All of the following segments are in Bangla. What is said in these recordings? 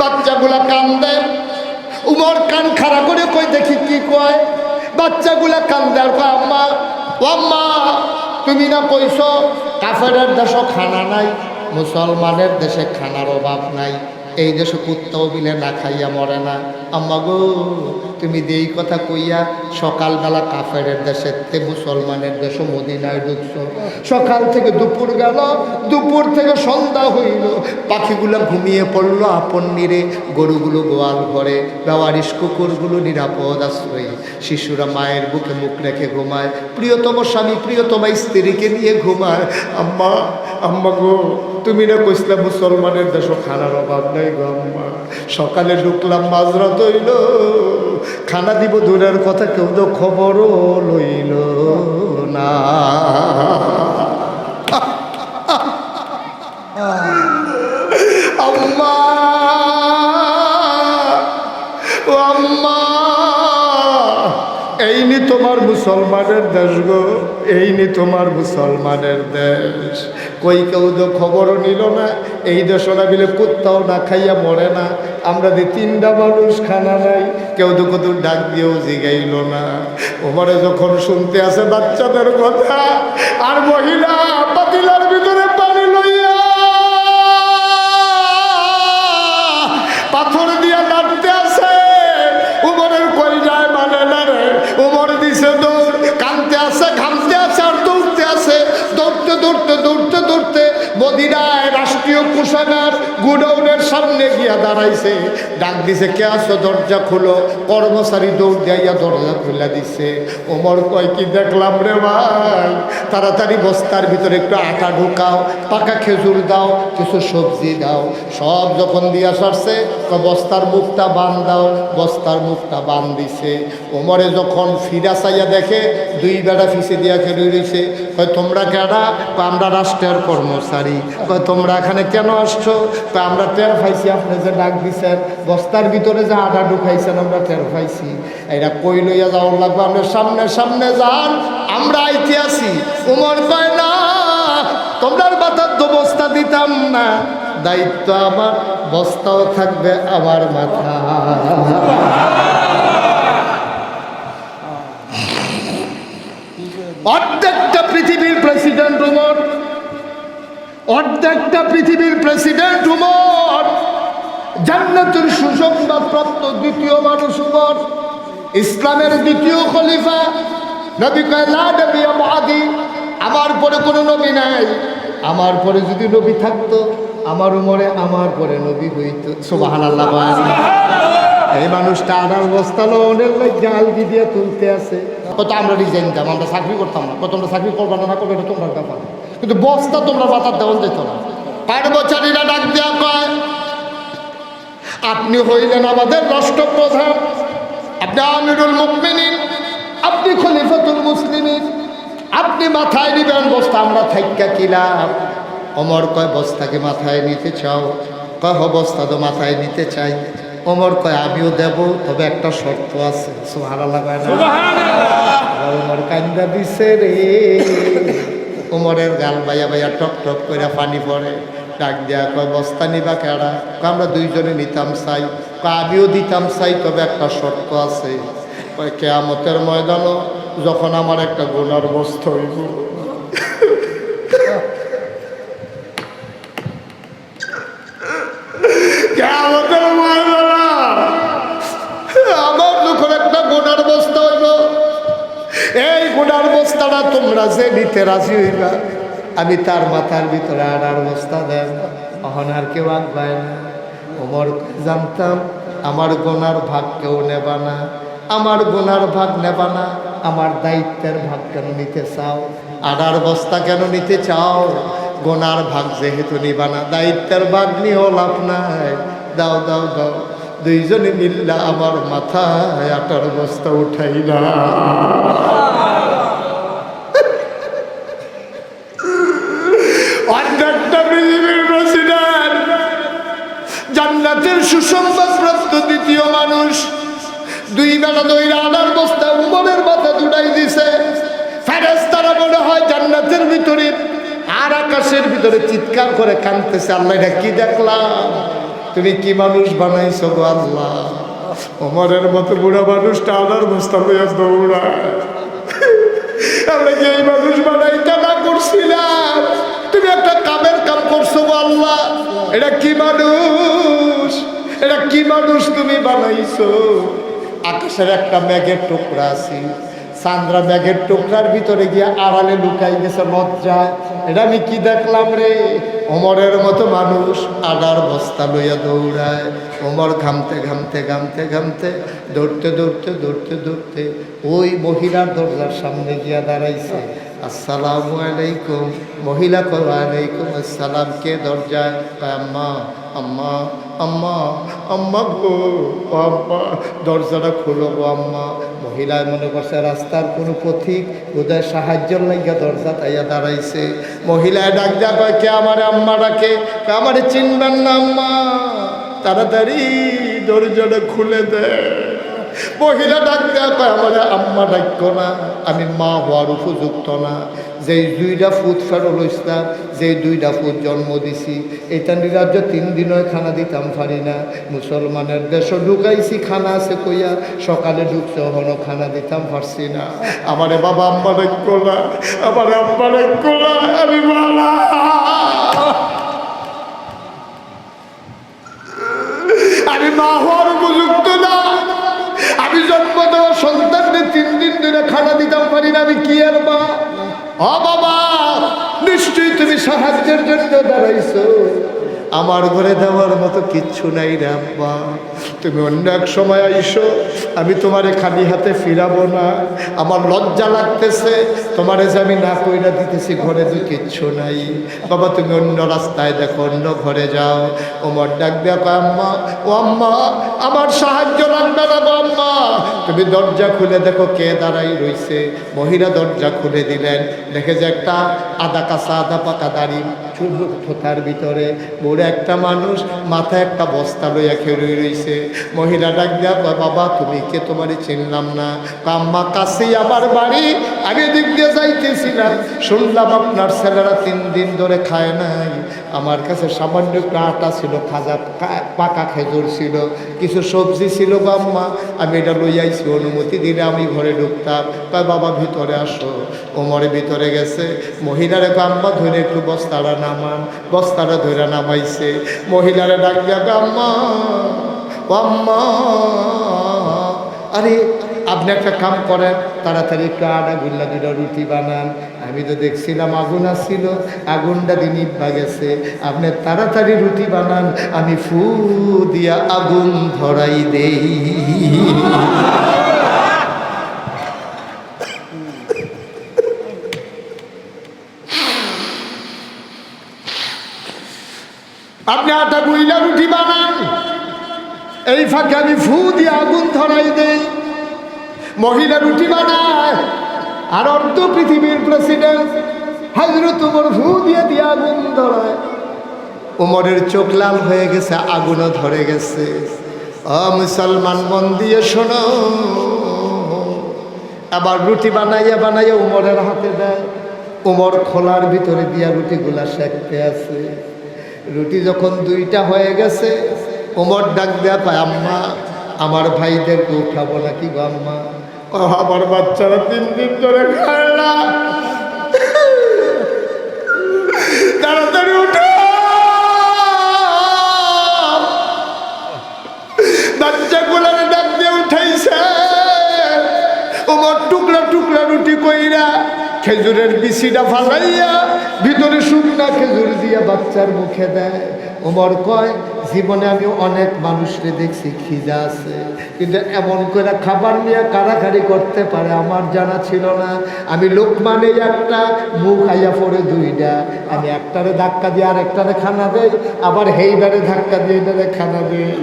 বাচ্চাগুলা কান্দে। উমর কান খাড়া করে কই দেখি কি কয়? বাচ্চাগুলা কান্দে আর কয়, আম্মা, ও আম্মা, তুমি না কইছ কাফেরের দেশও খানা নাই, মুসলমানের দেশে খানার অভাব নাই। এই দেশে কুত্তাও বিলে না খাইয়া মরে না। আম্মা গো, তুমি যেই কথা কইয়া সকালবেলা কাফেরের দেশে তে মুসলমানের দেশে মদিনায় ঢুকছো। সকাল থেকে দুপুর গেল, দুপুর থেকে সন্ধ্যা হইল। পাখিগুলো ঘুমিয়ে পড়ল আপন নিরে, গরুগুলো গোয়াল ঘরে। বেওয়ারিশ কুকুরগুলো নিরাপদ আশ্রয়ে। শিশুরা মায়ের বুকে মুখ রেখে ঘুমায়। প্রিয়তম স্বামী প্রিয়তম স্ত্রীকে নিয়ে ঘুমায়। আম্মা আম্মা গো, তুমি না কইসলা মুসলমানের দেশ খানার অভাব নাই? সকালে ঢুকলাম মাঝরাত হইল। খানা দিব দূরের কথা কেউ তো খবরও লইল না। আম্মা! তোমার মুসলমানের দেশ গো, এই নি তোমার মুসলমানের দেশ। কই কেউ তো খবরও নিল না, এই দেশরা মিলে কুত্তাও না খাইয়া মরে না। আমরা যে তিনটা মানুষ খানা নাই, কেউ তো কত ডাক দিয়েও জিগাইল না। ওমরে যখন শুনতে আসে বাচ্চাদের কথা, আর মহিলা পাতিলার ভিতরে মদিনায় রাষ্ট্রীয় কোষাগার গুডাউনের সামনে গিয়া দাঁড়াইছে। ডাক দিছে, কে আসো দরজা খুলো। কর্মচারী দৌড় দিয়া দরজা খুলে দিছে। ওমর কয়, কি দেখলাম রে ভাই? তাড়াতাড়ি বস্তার ভিতরে একটু আটা ঢুকাও, পাকা খেজুর দাও, কিছু সবজি দাও। সব যখন দিয়া সরছে বস্তার মুখটা বান দাও। বস্তার মুখটা বান দিছে। ওমরে যখন ফিরা চাইয়া দেখে, দুই বেড়া ফিসে দিয়া খেলে রয়েছে তোমরা কেডা? আমরা রাষ্ট্রের কর্মচারী। তোমরা এখানে কেন আসছো? কয় আমরা টের পাইছি, আপনি যে ডাক দিছেন, বস্তার ভিতরে যে আটা ঢুকাইছেন, আমরা টের পাইছি। এরা কই লইয়া যাওয়ার লাগবে? আপনি সামনে সামনে যান, আমরা আইতে আছি। উমর কয়, না তোমরা মাথার তো বস্তা দিতাম না। দায়িত্ব আমার, বস্তাও থাকবে আমার মাথা অর্ধেকটা পৃথিবীর প্রেসিডেন্ট উমর অর্ধেকটা পৃথিবীর প্রেসিডেন্ট উমর জান্নাতের সুসংবাদ প্রাপ্ত দ্বিতীয় মানুষ উমর ইসলামের দ্বিতীয় খলিফা। নবী কয় লা আমার পরে কোনো নবী নাই। আমার পরে যদি নবী থাকতো আমার উমরে আমার পরে নবী হইতো। সুবহানাল্লাহ এই মানুষটা আনার বস্তালো অনেক জাল দিয়ে তুলতে আছে। কত আমরা রিজাইন দাম আমরা চাকরি করতাম না। কত আমরা চাকরি করব না না করব এটা তোমার ব্যাপার। কিন্তু বস্তা তোমরা বাতার দেওয়ান যেত না। কর্মচারীরা ডাক দেওয়া কয় আপনি হইলেন আমাদের রাষ্ট্রপ্রধান আপনি আমিরুল মুকমিনিন আপনি খলিফাতুল মুসলিমিন আপনি মাথায় নিবেন বস্তা আমরা থাইকা কিলাম। অমর কয় বস্তাকে মাথায় নিতে চাও? কয় হ বস্তা তো মাথায় নিতে চাই। অমর কয় আমিও দেব তবে একটা শর্ত আছে। সুবহানাল্লাহ লাগায় না। ওমর কান্দা দিছে রে। ওমরের গাল বাইয়া বাইয়া টক টক করে পানি পড়ে। ডাক দেয়া কয়, বস্তা নিবা কেডা? আমরা দুইজনে নিতাম চাই। আমিও দিতাম চাই, তবে একটা শর্ত আছে। কয়, কেয়ামতের ময়দানও যখন আমার একটা গোনার বস্ত হইব নিতে রাজি হইবা, আমি তার মাথার ভিতরে আনার বস্তা দেন তখন আর কেউ আঁকবায় না। ওমর জানতাম আমার গোনার ভাগ কেউ নেবা না। আমার গোনার ভাগ নেবা না। আমার দায়িত্বের ভাগ কেন নিতে চাও? আনার বস্তা কেন নিতে চাও? গোনার ভাগ যেহেতু নিবা না, দায়িত্বের ভাগ নিয়েও লাভ নাই। দাও দাও দাও। দুইজনে মিল্লা আমার মাথায় আটার বস্তা উঠাই না অর্ধেকটা পৃথিবীর প্রেসিডেন্ট জান্নাতের সুসংবাদ দ্বিতীয় মানুষ। দুই বেলা দইরা আনার বস্তা উমরের মাথা দুটাই দিছে। ফেরেস্তারা মনে হয় জান্নাতের ভিতরে আর আকাশের ভিতরে চিৎকার করে কাঁদতেছে। আল্লাহ, এটা কি দেখলাম? তুমি কি মানুষ বানাইছো গো আল্লাহ? ওমরের মতো বুড়া মানুষটা আনার বস্তা লইয়া দৌড়ায়। কি এই মানুষ বানাইতে না করছিলাম? তুমি একটা কামের কাম করছ গো আল্লাহ। এটা কি মানুষ? এটা কি মানুষ তুমি বানাইছো? আকাশের একটা মেঘের টুকরা আছে। চান্দ্রা ব্যাগের টুকরার ভিতরে গিয়ে আড়ালে লুকাই গেছে লজ্জায় এটা আমি কি দেখলাম রে? ওমরের মতো মানুষ আডার বস্তা লইয়া দৌড়ায়। ওমর ঘামতে ঘামতে ঘামতে ঘামতে দৌড়তে দৌড়তে দৌড়তে দৌড়তে ওই মহিলার দরজার সামনে গিয়া দাঁড়াইছে। আসসালামু আলাইকুম। মহিলা কো আলাইকুম আসসালাম। কে দরজায়? আম্মা আম্মা আম্মা আম্মা গো আম্মা, দরজাটা খুলো গো আম্মা। মহিলায় মনে করছে রাস্তার কোনো পথিক ওদের সাহায্যের লাগিয়া দরজা তাইয়া দাঁড়াইছে। মহিলায় ডাক যা কয়, কে আমার আম্মা ডাকে? আমারে চিনবেন না আম্মা। তাড়াতাড়ি দরজাটা খুলে দেয় মহিলা ডাক দেয়া কয়, আমার আম্মা ডাক্য না, আমি মা হওয়ার উপযুক্ত না। যে দুইটা ফুট ফেরল ইসলাম যে দুইটা ফুট জন্ম দিছি, এটা নিরাজ্য তিন দিনও খানা দিতাম পারি না। মুসলমানের দেশ ঢুকাইছি, খানা আছে কইয়া, সকালে ঢুকছে হনো খানা দিতাম পারছি না। আমারে বাবা আম্মা ডাক্য না, আমার আম্মা ডাক্য না, আমি মালা আমি মা হওয়ার উপযুক্ত না। তিন দিন ধরে খানা দিতাম পারি না, আমি কি আর বা? বাবা, নিশ্চয়ই তুমি সাহায্যের জন্য দাঁড়াইছো। আমার ঘরে দেওয়ার মতো কিচ্ছু নাই রে আব্বা। তুমি অন্য এক সময় আইসো, আমি তোমারে খালি হাতে ফিরাবো না। আমার লজ্জা লাগতেছে, তোমারে যে আমি না কইরা দিতেছি, ঘরে তো কিচ্ছু নাই। বাবা, তুমি অন্য রাস্তায় দেখো, অন্য ঘরে যাও। ওমর ডাক দেখো আম্মা, ও আম্মা, আমার সাহায্য লাগবে না গো আম্মা। তুমি দরজা খুলে দেখো কে দাঁড়াই রইছে। মহিলা দরজা খুলে দিলেন। দেখে যে একটা আদা কাঁচা আদা পাকা দাড়ি। চুল থোতার ভিতরে। বড় একটা মানুষ, মাথায় একটা বস্তা লইয়া খেয়ে রইছে। মহিলা ডাক দেয়া বাবা, তুমি কে তোমারই চিনলাম না? কাম্মা কাছেই আমার বাড়ি আমি এদিক দিয়ে যাইতেছিলাম শুনলাম আপনার ছেলেরা তিন দিন ধরে খায় নাই। আমার কাছে সামান্য একটু আটা ছিল, খাজা পাকা খেজুর ছিল, কিছু সবজি ছিল গো আম্মা আমি এটা লই আইছি, অনুমতি দিলে আমি ঘরে ঢুকতাম। কয়, বাবা, ভিতরে আসো। ওমরে ভিতরে গেছে। মহিলারে আম্মা ধরে একটু বস্তাটা নামান। বস্তাটা ধরে নামাইছে। মহিলারে ডাক যাবে আম্মা আম্মা। আরে আপনি একটা কাম করেন, তাড়াতাড়ি আটা গুল্লা দুটো রুটি বানান। আমি তো দেখছিলাম আগুন আসছিল, আগুনটা দিন ইব্বা গেছে। আপনি তাড়াতাড়ি রুটি বানান, আমি ফু দিয়া আগুন ধরাই দেই। আপনি আটা গুইলা রুটি বানান, এই ফাঁকে আমি ফু দিয়ে আগুন ধরাই দেই। মহিলা রুটি বানায়। আর অর্ধ পৃথিবীর প্রেসিডেন্ট হাজরত উমর ফু দিয়ে দিয়ে আগুন ধরায় উমরের চোখ লাল হয়ে গেছে, আগুনও ধরে গেছে। অ, মুসলমান মন দিয়ে শোনো। আবার রুটি বানাইয়া বানাইয়া উমরের হাতে দেয়। উমর খোলার ভিতরে দিয়া রুটিগুলা সেঁকতে আছে। রুটি যখন দুইটা হয়ে গেছে, উমর ডাক দেয়া পায়, আম্মা, আমার ভাইদেরকে উঠাবো নাকি গো আম্মা? আমার বাচ্চারা তিন দিন ধরে খায় তাড়াতাড়ি উঠো। বাচ্চাগুলার ডাক দিয়ে উঠাইছে। ওমর টুকরা টুকরা রুটি কইরা খেজুরের বিচিটা ফালাইয়া ভিতরে শুকনা খেজুর দিয়া বাচ্চার মুখে দেয়। ওমর কয়, জীবনে আমি অনেক মানুষকে দেখছি, খিদা আছে। কিন্তু এমন করে খাবার নিয়ে কারাকারি করতে পারে, আমার জানা ছিল না। আমি লোক মানে একটা, মুখ আইয়া পড়ে দুইটা। আমি একটারে ধাক্কা দিয়ে আর একটারে খানা দেই, আবার হেইবারে ধাক্কা দিয়ে এটারে খানা দেই।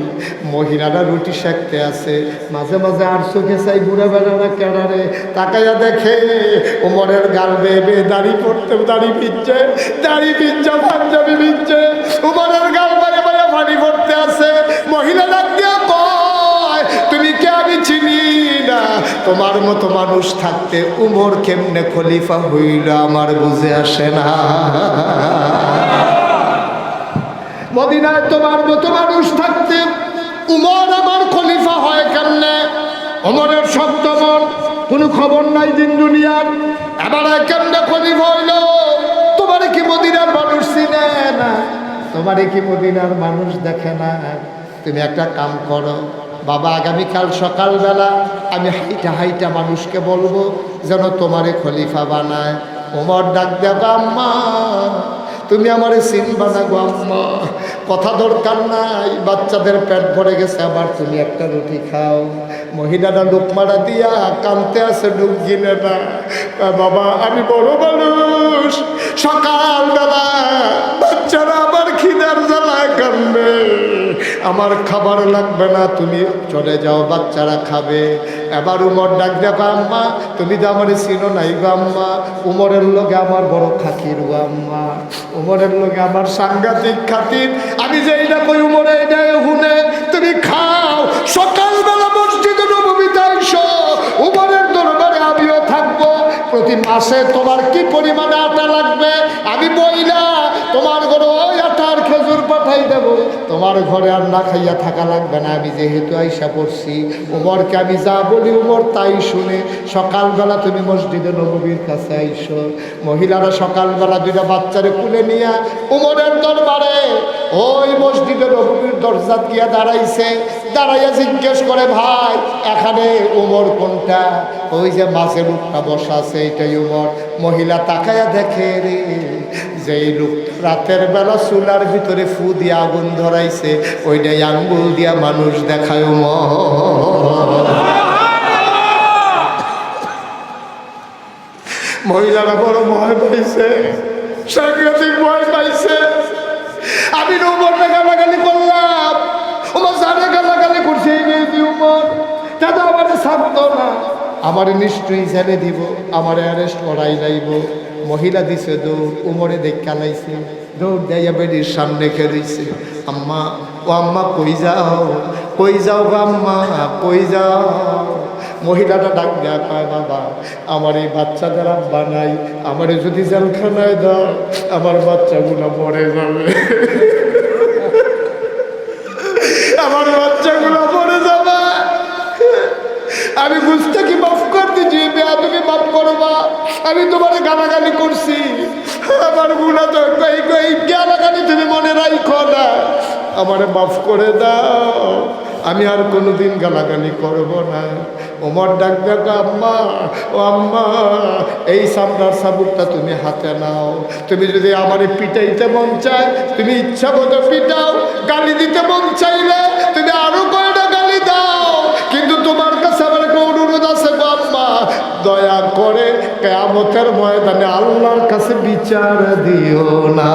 মহিলারা রুটি সেঁকতে আছে, মাঝে মাঝে আর চোখে চাই বুড়া বেড়ারা কেড়ারে। তাকাইয়া দেখে ওমরের গাল বেয়ে বেয়ে দাড়ি পড়তে, দাড়ি ভিজছে, দাড়ি তোমার মতো মানুষ থাকতে উমর কেমনে খলিফা হইল আমার বুঝে আসে না। মদিনায় তোমার মতো মানুষ থাকতে উমর আমার খলিফা হয় কেমনে? অমরের সপ্তমন কোনো খবর নাই দিন দুনিয়ার। এবার কেমনে খলিফা হইল? তোমার কি মদিনার মানুষ চিনে না? তোমার কি মদিনার মানুষ দেখে না? তুমি একটা কাম করো বাবা, আগামীকাল সকালবেলা আমি হাইটা হাইটা মানুষকে বলব যেন তোমারে খলিফা বানায়। ওমর ডাক দেবা আম্মা, তুমি আমারে চিনবা না গো আম্মা। কথা দরকার নাই, বাচ্চাদের পেট ভরে গেছে, আবার তুমি একটা রুটি খাও। মহিলারা লোকমারা দিয়া কানতে আছে ডুব গিনে না। বাবা, আমি বড় মানুষ, সকালবেলা বাচ্চারা আবার খিদার জ্বালায় কান্দে আমার খাবার লাগবে না, তুমি চলে যাও, বাচ্চারা খাবে। এবার উমর ডাক দেখো আম্মা, তুমি তো আমার চিনো নাই গো আম্মা। উমরের লোকে আমার বড় খাতির গো আম্মা। উমরের লোকে আমার সাংঘাতিক খাতির। আমি যে এইটা কই উমরে এটা হুনে, তুমি খাও। সকালবেলা মসজিদে উমরের দরবারে আমিও থাকব। প্রতি মাসে তোমার কি পরিমাণে আটা লাগবে? আমি বইলা পাঠাই দেব। তোমার ঘরে আর না খাইয়া থাকা লাগবে না, আমি যেহেতু আইসা পড়ছি। উমরকে আমি যা বলি উমর তাই শুনে সকালবেলা তুমি মসজিদে নবীর কাছে আইসো। মহিলারা সকালবেলা দুইটা বাচ্চারে কুলে নিয়ে উমরের দরবারে, ওই মসজিদে নবীর দরজা গিয়া দাঁড়াইছে। দাঁড়াইয়া জিজ্ঞেস করে, ভাই, এখানে উমর কোনটা? ওই যে মাছের উঠটা বসা আছে, এটাই উমর। মহিলা তাকায়া দেখে রে যে লোক রাতের বেলা চুলার ভিতরে ফু দিয়ে আগুন ধরাইছে, ওইটাই আঙ্গুল দিয়া মানুষ দেখায় উমর মহিলারা বড় ভয় পাইছে, সাংঘাতিক ভয় পাইছে। আমি উমরটা গালাগালি করলাম। ওমর সারে গালাগালি করছে, এই মেয়েটি উমর দাদা আমার ছাড়তো না। আমার নিশ্চয়ই ছেড়ে দিব, আমার অ্যারেস্ট করাই যাইব। মহিলা দিছে দৌড়, উমরে দেখ কালাইছে দৌড় দেয়া বেডির সামনে খেলিছে। আম্মা, ও আম্মা কই যাও? কই যাও আম্মা, কই যাও? মহিলাটা ডাক দেয়া কয়, বাবা, আমার এই বাচ্চাদের আব্বা বানাই আমারে যদি জেলখানায় দাও, আমার বাচ্চাগুলো মরে যাবে। আমি তোমার গালাগালি করছি। আমার গুণা তো কই গালাগালি তুমি মনে রাখো না। আমারে মাফ করে দাও। আমি আর কোনোদিন গালাগালি করব না। ওমর ডাক ডাক আম্মা, ও আম্মা, এই সামনার সাবুকটা তুমি হাতে নাও। তুমি যদি আমারে পিটাইতে মন চায়, তুমি ইচ্ছা মতো পিটাও। গালি দিতে মন চাইলে তুমি আরও কয়টা গালি দাও। কিন্তু তোমার কাছে আমার একটা অনুরোধ আছে আম্মা। দয়া করে কেয়ামতের ময়দানে আল্লাহর কাছে বিচার দিও না।